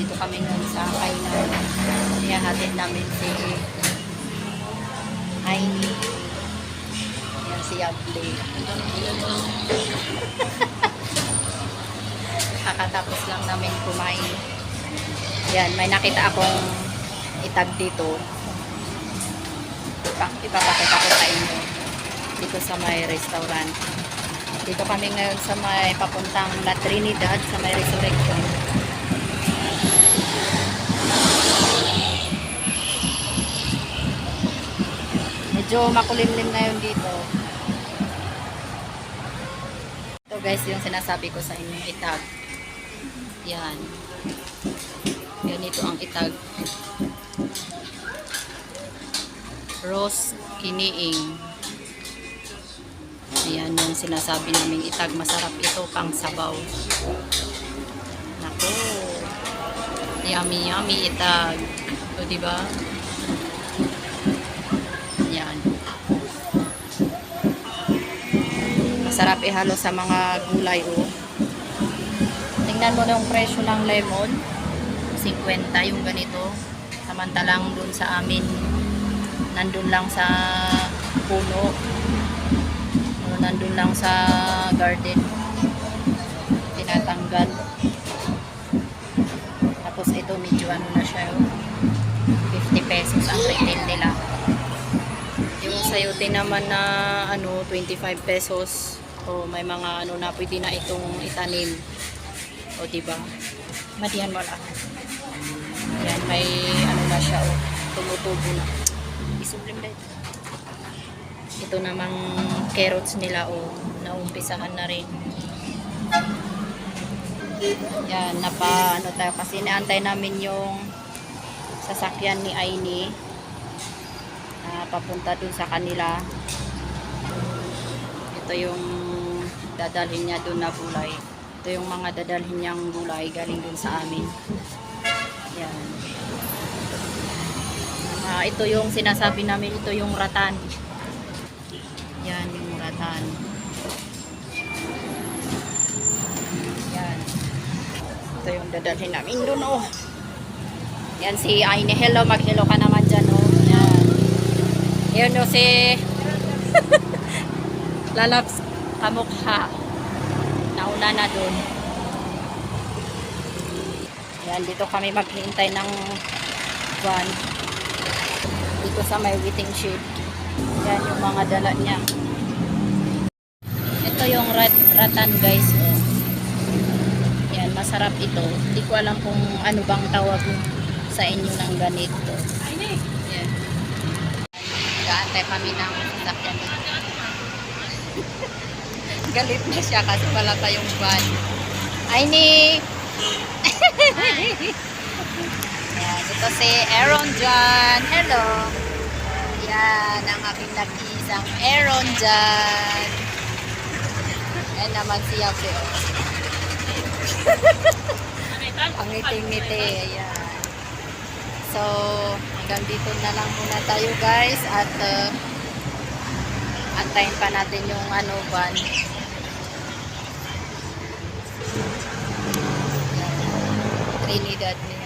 Dito kami ngayon sa kainan. Ihahatid namin si Aini. Yan si Yable. Kakatapos lang namin kumain. Yan, may nakita akong itag dito. Ipa, ipapakita ko sa inyo. Dito sa may restaurant. Dito kami ngayon sa may papuntang La Trinidad, sa may resurrection. Medyo makulimlim ngayon dito. Ito guys, yung sinasabi ko sa inyo, itag. Yan. Ganito ang itag. Rose kiniing. Ayan yung sinasabi namin itag. Masarap ito pang sabaw. Nako. Yummy, yummy itag. O, diba? Masarap ihalo sa mga gulay, oh. Tingnan mo na yung presyo ng lemon. 50 yung ganito. Samantalang dun sa amin, nandun lang sa puno. O, nandun lang sa garden. Tinatanggal. Tapos ito medyo ano na siya, oh. 50 pesos ang retail nila. Yung sayote naman na ano 25 pesos. O may mga ano na pwede na itong itanim. O di ba? Madihan mo lang. Yan may ano na siya o tumutubo na. Isublim na ito. Namang carrots nila o naumpisahan na rin. Yan, napa ano tayo kasi inaantay namin yung sasakyan ni Aini na papunta dun sa kanila. Ito yung dadalhin niya dun na gulay. Ito yung mga dadalhin niyang gulay galing dun sa amin. Yan. Ah, ito yung sinasabi namin, ito yung ratan. Yan yung ratan. Yan. Ito yung dadalhin namin dun oh. Yan si Aine. Hello, mag-hello ka naman dyan, oh. Yan. Yan o si Lalaps Kamukha. Nauna na dun. Yan, dito kami maghihintay ng van. Dito sa may waiting shed. Yan yung mga dala niya. Ito yung rat ratan guys. Oh. Yan, masarap ito. Hindi ko alam kung ano bang tawag sa inyo ng ganito. Yan. Gaantay kami ng sasakyan. Galit na siya kasi wala tayong van. Ay ni! Yan, ito si Aaron John. Hello! Yan, ang aking nag-iisang Aaron John. Yan naman si Yabe. Ang ngiti-ngiti. Ayan. So, hanggang dito na lang muna tayo guys at uh, antayin pa natin yung ano van. Trinidad